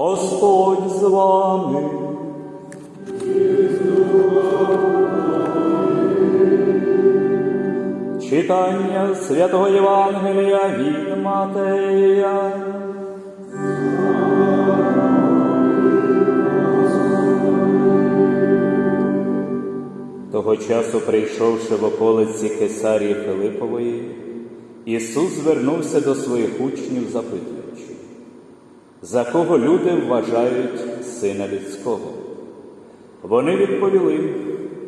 Господь з вами. Читання святого Євангелія від Матея. Того часу, прийшовши в околиці Кесарії Филипової, Ісус звернувся до своїх учнів, запитуючи, за кого люди вважають Сина Людського? Вони відповіли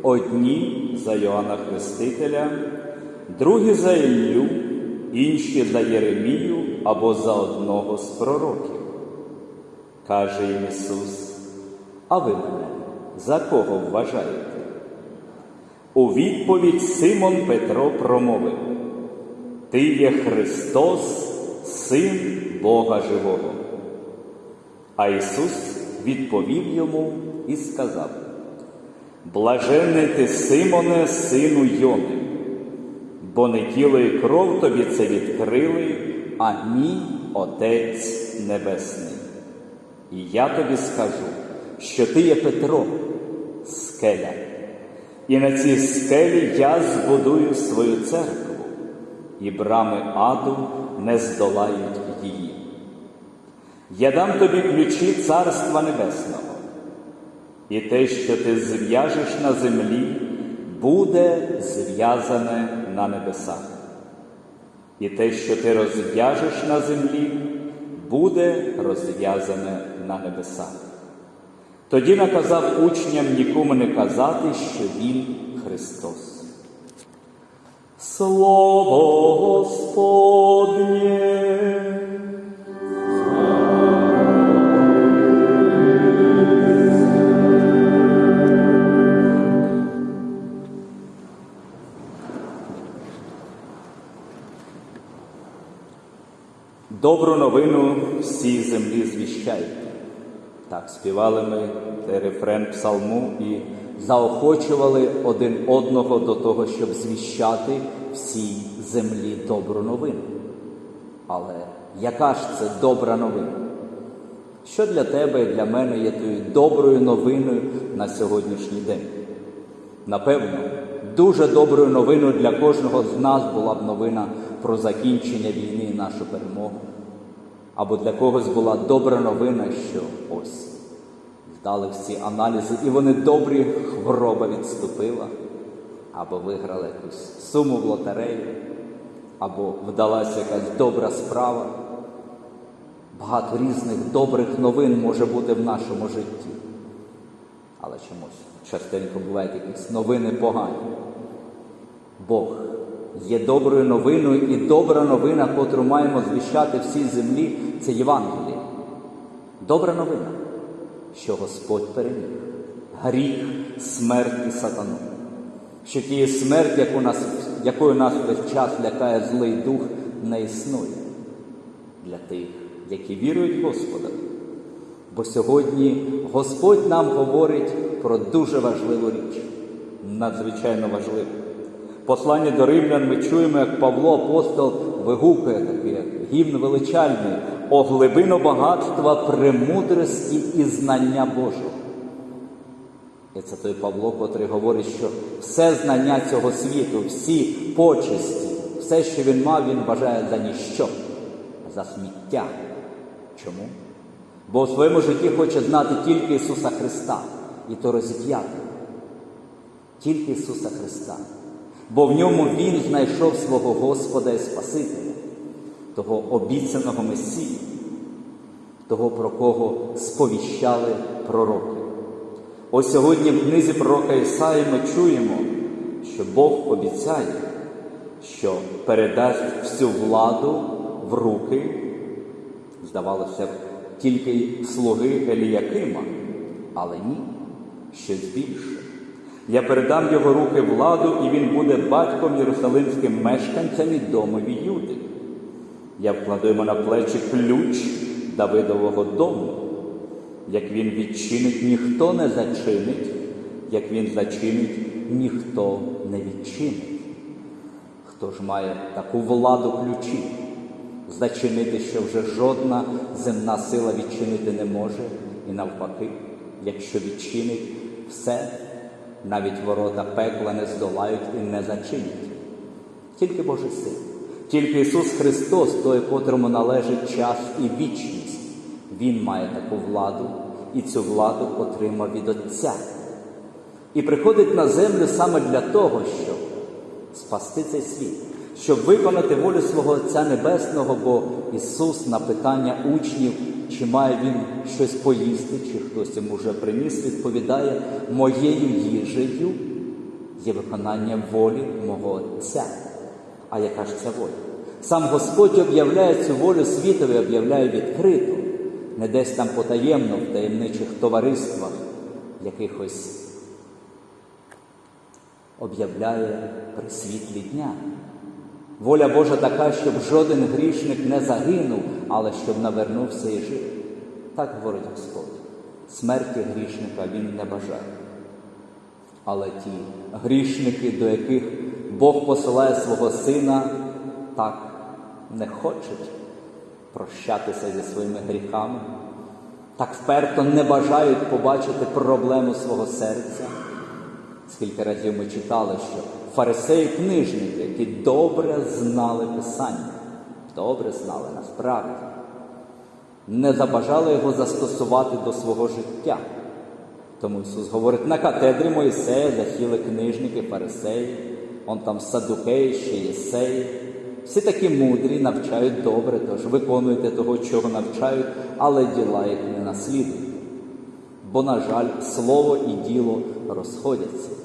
одні за Йоанна Хрестителя, другі за Іллю, інші за Єремію або за одного з пророків. Каже їм Ісус, а ви мене за кого вважаєте? У відповідь Симон Петро промовив: Ти є Христос, Син Бога Живого. А Ісус відповів йому і сказав: Блажений ти, Симоне, сину Йони, бо не тіло і кров тобі це відкрили, а мій Отець Небесний. І я тобі скажу, що ти є Петро, скеля. І на цій скелі я збудую свою церкву, і брами аду не здолають. Я дам тобі ключі Царства Небесного, і те, що ти зв'яжеш на землі, буде зв'язане на небесах. І те, що ти розв'яжеш на землі, буде розв'язане на небесах. Тоді наказав учням нікому не казати, що Він Христос. Слово Господнє. Добру новину всій землі звіщайте. Так співали ми цей рефрен псалму і заохочували один одного до того, щоб звіщати всій землі добру новину. Але яка ж це добра новина? Що для тебе і для мене є тою доброю новиною на сьогоднішній день? Напевно, дуже доброю новиною для кожного з нас була б новина про закінчення війни і нашу перемогу. Або для когось була добра новина, що ось здали всі аналізи, і вони добрі, хвороба відступила, або виграли якусь суму в лотерею, або вдалася якась добра справа. Багато різних добрих новин може бути в нашому житті. Але чомусь частенько бувають якісь новини погані. Бог є доброю новиною, і добра новина, котру маємо звіщати всій землі, це Євангеліє. Добра новина, що Господь переміг гріх, смерть і сатану. Що тієї смерті, яку нас, якою нас весь час лякає злий дух, не існує для тих, які вірують Господові. Бо сьогодні Господь нам говорить про дуже важливу річ, надзвичайно важливу. Послання до римлян ми чуємо, як Павло апостол вигукує такий гімн величальний о глибину багатства премудрості і знання Божого. І це той Павло, котрий говорить, що все знання цього світу, всі почесті, все, що він мав, він вважає за ніщо, за сміття. Чому? Бо у своєму житті хоче знати тільки Ісуса Христа, і то розіп'яти. Тільки Ісуса Христа. Бо в ньому Він знайшов свого Господа і Спасителя, того обіцяного Месії, того, про кого сповіщали пророки. Ось сьогодні в книзі пророка Ісаї ми чуємо, що Бог обіцяє, що передасть всю владу в руки, здавалося б, тільки слуги Еліякима, але ні, щось більше. Я передам його руки владу, і він буде батьком єрусалимським мешканцям і домові Юди. Я вкладу йому на плечі ключ Давидового дому. Як він відчинить, ніхто не зачинить, як він зачинить, ніхто не відчинить. Хто ж має таку владу ключі? зачинити, що вже жодна земна сила відчинити не може, і навпаки, якщо відчинить все, навіть ворота пекла не здолають і не зачинять. Тільки Божий син, тільки Ісус Христос, той, котрому належить час і вічність. Він має таку владу, і цю владу отримав від Отця. І приходить на землю саме для того, щоб спасти цей світ, щоб виконати волю свого Отця Небесного, бо Ісус на питання учнів, чи має Він щось поїсти, чи хтось йому вже приніс, відповідає, моєю їжею є виконання волі мого Отця. А яка ж ця воля? Сам Господь об'являє цю волю світові, об'являє відкрито, не десь там потаємно в таємничих товариствах якихось об'являє при світлі дня. Воля Божа така, щоб жоден грішник не загинув, але щоб навернувся і жив. Так говорить Господь. Смерті грішника Він не бажає. Але ті грішники, до яких Бог посилає свого сина, так не хочуть прощатися зі своїми гріхами, так вперто не бажають побачити проблему свого серця. Скільки разів ми читали, що фарисеї книжники, які добре знали Писання, добре знали насправді, не забажали його застосувати до свого життя. Тому Ісус говорить, на катедрі Моїсея захіли книжники, фарисеї, он там садукеї, ще єсеї. Всі такі мудрі, навчають добре, тож виконуйте того, чого навчають, але діла їх не наслідуйте. Бо, на жаль, слово і діло розходяться.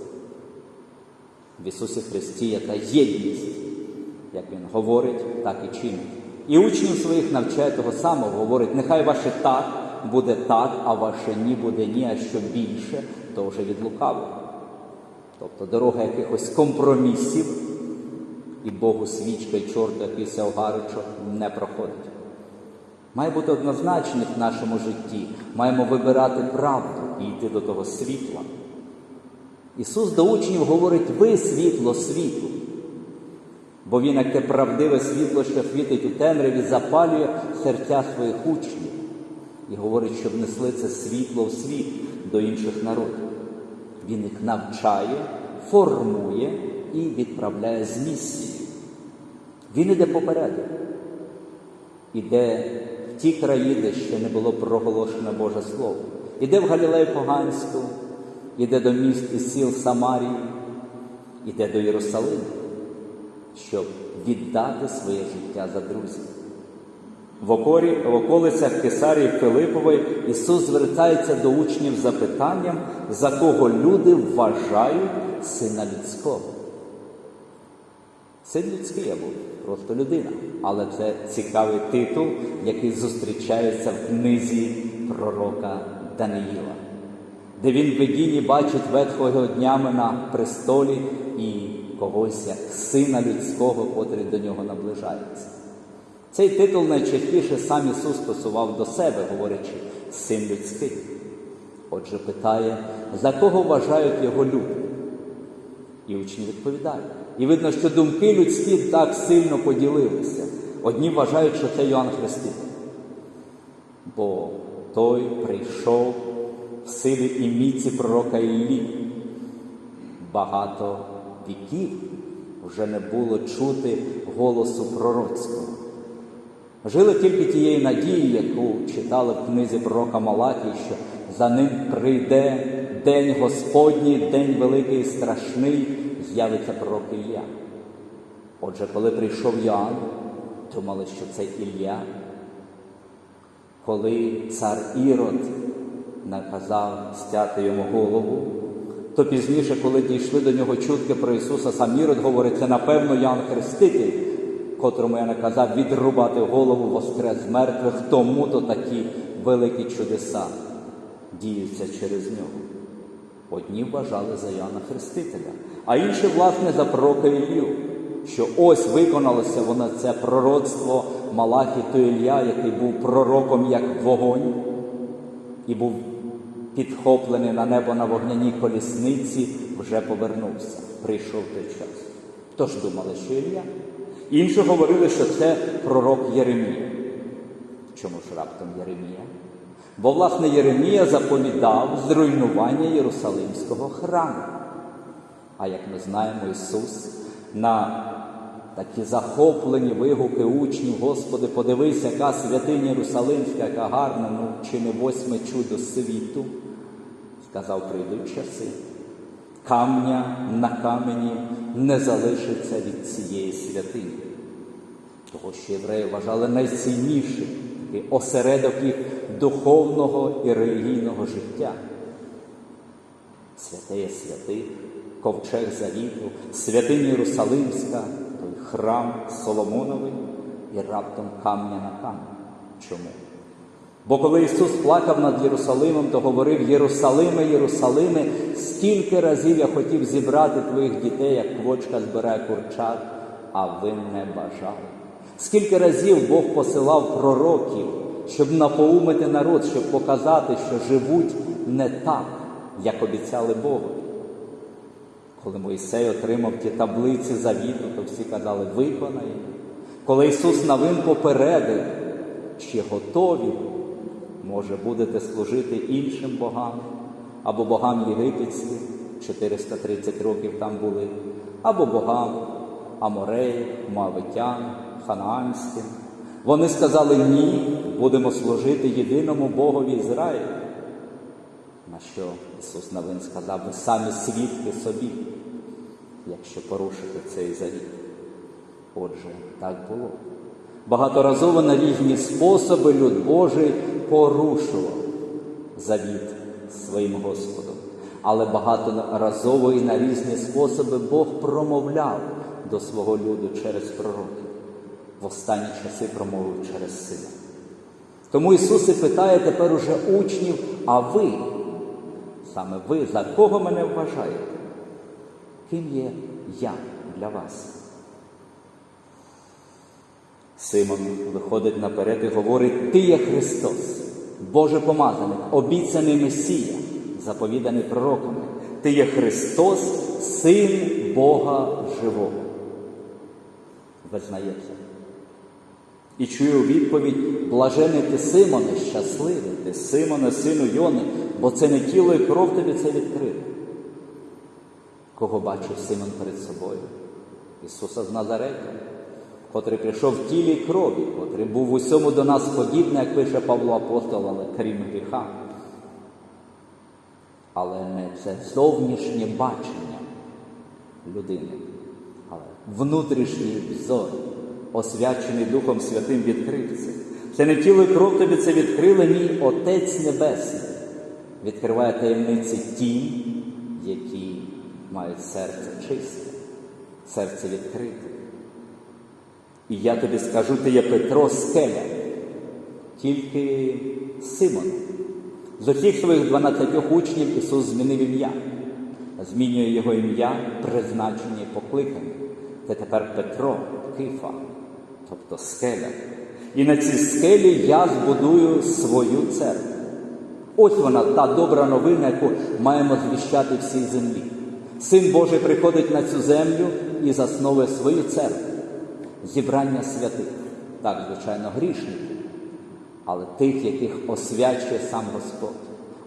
В Ісусі Христі та єдність, як Він говорить, так і чинить. І учнів своїх навчає того самого, говорить, нехай ваше так буде так, а ваше ні буде ні, а що більше, то вже від лукавого. Тобто дорога якихось компромісів і Богу свічка, і чорту якийсь огаричок не проходить. Має бути однозначність в нашому житті. Маємо вибирати правду і йти до того світла. Ісус до учнів говорить, ви світло світу. Бо Він, як те правдиве світло, що світить у темряві, запалює серця своїх учнів і говорить, щоб несли це світло в світ до інших народів. Він їх навчає, формує і відправляє з місією. Він іде попереду, іде в ті краї, де ще не було проголошено Боже Слово. Іде в Галілею Поганську, іде до міст і сіл Самарії, іде до Єрусалиму, щоб віддати своє життя за друзів. В, окорі, в околицях Кесарії Филипової Ісус звертається до учнів з запитанням, за кого люди вважають сина людського. Син людський я був, просто людина. Але це цікавий титул, який зустрічається в книзі пророка Даниїла, де він в видінні бачить ветхого днями на престолі і когось як сина людського, котрий до нього наближається. Цей титул найчастіше сам Ісус стосував до себе, говорячи син людський. Отже, питає, за кого вважають його люди? І учні відповідають. І видно, що думки людські так сильно поділилися. Одні вважають, що це Йоанн Хреститель. Бо той прийшов в силі і міці пророка Іллі. Багато віків вже не було чути голосу пророцького. Жили тільки тією надією, яку читали в книзі пророка Малахії, що за ним прийде день Господній, день великий і страшний, з'явиться пророк Ілля. Отже, коли прийшов Йоанн, думали, що це Ілля. Коли цар Ірод наказав стяти йому голову, то пізніше, коли дійшли до нього чутки про Ісуса, сам Ірод говорить, це напевно Ян Хреститель, котрому я наказав відрубати голову воскрес мертвих, тому то такі великі чудеса діються через нього. Одні вважали за Яна Хрестителя, а інші, власне, за пророка Іллю, що ось виконалося воно це пророцтво Малахі Ілля, який був пророком як вогонь, і був підхоплений на небо на вогняній колісниці, вже повернувся. Прийшов той час. Тож думали, що Ілля. Інші говорили, що це пророк Єремія. Чому ж раптом Єремія? Бо, власне, Єремія заповідав зруйнування Єрусалимського храму. А як ми знаємо, Ісус на такі захоплені вигуки учнів, Господи, подивись, яка святиня Єрусалимська, яка гарна, ну чи не восьме чудо світу. Сказав, прийдуть часи. Камня на камені не залишиться від цієї святині. Того, що євреї вважали найціннішим такий осередок їх духовного і релігійного життя. Святеє святих, ковчег завіту, святиня Єрусалимська, той храм Соломоновий і раптом камня на камінь. Чому? Бо коли Ісус плакав над Єрусалимом, то говорив Єрусалиме, Єрусалиме, скільки разів я хотів зібрати твоїх дітей, як квочка збирає курчат, а ви не бажали. Скільки разів Бог посилав пророків, щоб напоумити народ, щоб показати, що живуть не так, як обіцяли Богу. Коли Мойсей отримав ті таблиці завіту, то всі казали, виконає. Коли Ісус новин попередив, чи готові, може, будете служити іншим богам, або богам єгипетським, 430 років там були, або богам Аморей, Моавитян, Ханаанським. Вони сказали ні, будемо служити єдиному Богові Ізраїлю. На що Ісус Новин сказав, ви самі свідки собі, якщо порушите цей завіт. Отже, так було. Багаторазово на різні способи люд Божий порушував завіт своїм Господом. Але багаторазово і на різні способи Бог промовляв до свого люду через пророків. В останні часи промовив через сина. Тому Ісус і питає тепер уже учнів, а ви, саме ви, за кого мене вважаєте? Ким є я для вас? Симон виходить наперед і говорить: Ти є Христос, Боже помазаний, обіцяний Месія, заповіданий пророками. Ти є Христос, Син Бога Живого. Визнається. І чую відповідь: блажений ти Симоне, щасливий ти, Симоне, сину Йони, бо це не тіло і кров тобі це відкрив. Кого бачив Симон перед собою? Ісуса з Назарета, котрий прийшов в тілі крові, котрий був усьому до нас подібний, як пише Павло Апостол, але крім гріха. Але не це зовнішнє бачення людини, але внутрішній взор, освячений Духом Святим відкрив це. Це не тіло і кров тобі це відкрили мій Отець Небесний. Відкриває таємниці ті, які мають серце чисте, серце відкрите. І я тобі скажу, ти є Петро скеля, тільки Симон. З усіх своїх дванадцятьох учнів Ісус змінив ім'я, змінює його ім'я, призначення і покликання. Це тепер Петро, Кифа, тобто скеля. І на цій скелі я збудую свою церкву. Ось вона, та добра новина, яку маємо звіщати всій землі. Син Божий приходить на цю землю і засновує свою церкву, зібрання святих, так, звичайно, грішників, але тих, яких освячує сам Господь,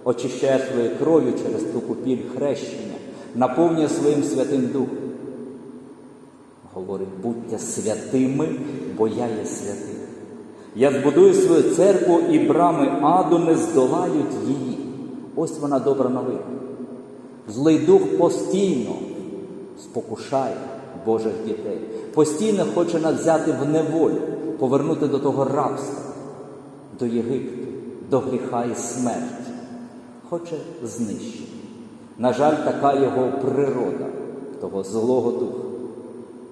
очищає своєю кров'ю через ту купіль хрещення, наповнює своїм святим Духом. Говорить, будьте святими, бо я є святий. Я збудую свою церкву, і брами аду не здолають її. Ось вона добра новина. Злий дух постійно спокушає Божих дітей, постійно хоче нас взяти в неволю, повернути до того рабства, до Єгипту, до гріха і смерті. Хоче знищити. На жаль, така його природа, того злого духа.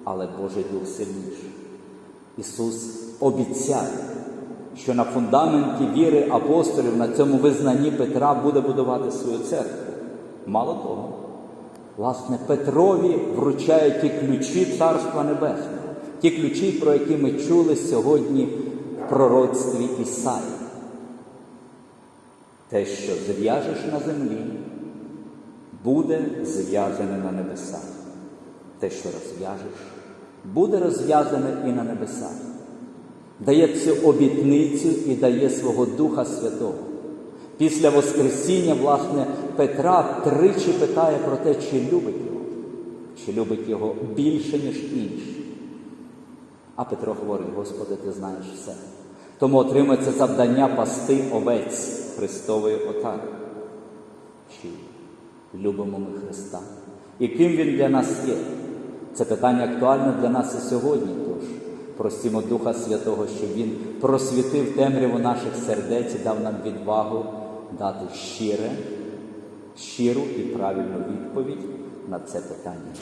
Але Божий Дух сильніший. Ісус обіцяє, що на фундаменті віри апостолів, на цьому визнанні Петра буде будувати свою церкву. Мало того, власне, Петрові вручає ті ключі Царства Небесного, ті ключі, про які ми чули сьогодні в пророцтві Ісаї. Те, що зв'яжеш на землі, буде зв'язане на небесах. Те, що розв'яжеш, буде розв'язане і на небесах. Дає цю обітницю і дає свого Духа Святого. Після Воскресіння, власне, Петра тричі питає про те, чи любить його, чи любить його більше, ніж інші. А Петро говорить, Господи, ти знаєш все. Тому отримує це завдання пасти овець Христової отари. Чи любимо ми Христа? І ким Він для нас є? Це питання актуальне для нас і сьогодні. Тож просимо Духа Святого, щоб Він просвітив темряву наших сердець і дав нам відвагу дати щире, щиру і правильну відповідь на це питання.